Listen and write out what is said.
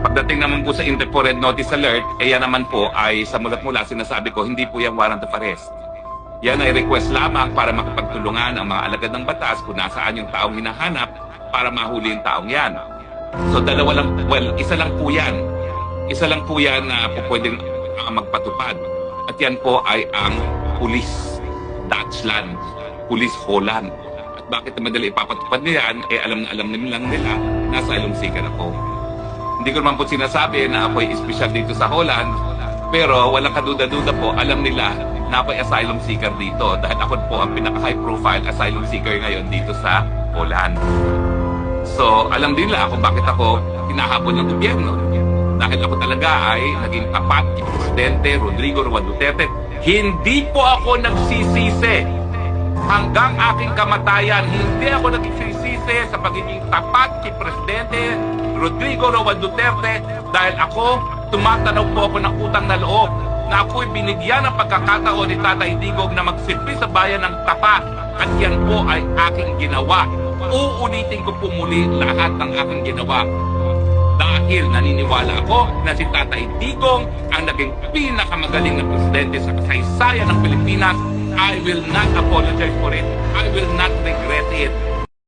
Pagdating naman po sa Interpol Red Notice Alert, eh yan naman po ay sa mulat-mula sinasabi ko, hindi po yan warrant of arrest. Yan ay request lamang para makapagtulungan ang mga alagad ng batas kung nasaan yung taong hinahanap para mahuli yung taong yan. So dalawa lang, well, isa lang po yan. Isa lang po yan na po pwedeng uh, magpatupad. At yan po ay ang Police Dutchland, Police Holland. At bakit na madali ipapatupad niyan, eh alam na alam nilang nila, nasa alumsikan ako. Hindi ko naman po sinasabi na ako'y espesyal dito sa Holland, pero walang kaduda-duda po, alam nila na ako'y asylum seeker dito dahil ako po ang pinaka-high profile asylum seeker ngayon dito sa Holland. So, alam din nila kung bakit ako hinahabol ng gobyerno. Dahil ako talaga ay naging tapat kay Presidente Rodrigo Roa Duterte. Hindi po ako nagsisisi hanggang aking kamatayan. Hindi ako nagsisisi sa pagiging tapat kay Presidente Rodrigo Roa Duterte dahil ako tumatanaw po ako ng utang na loob na ako'y binigyan ng pagkakataon ni Tatay Digog na magsilbi sa bayan ng tapat at yan po ay aking ginawa. Uulitin ko po muli lahat ng aking ginawa dahil naniniwala ako na si Tatay Digong ang naging pinakamagaling na presidente sa kasaysayan ng Pilipinas. I will not apologize for it. I will not regret it.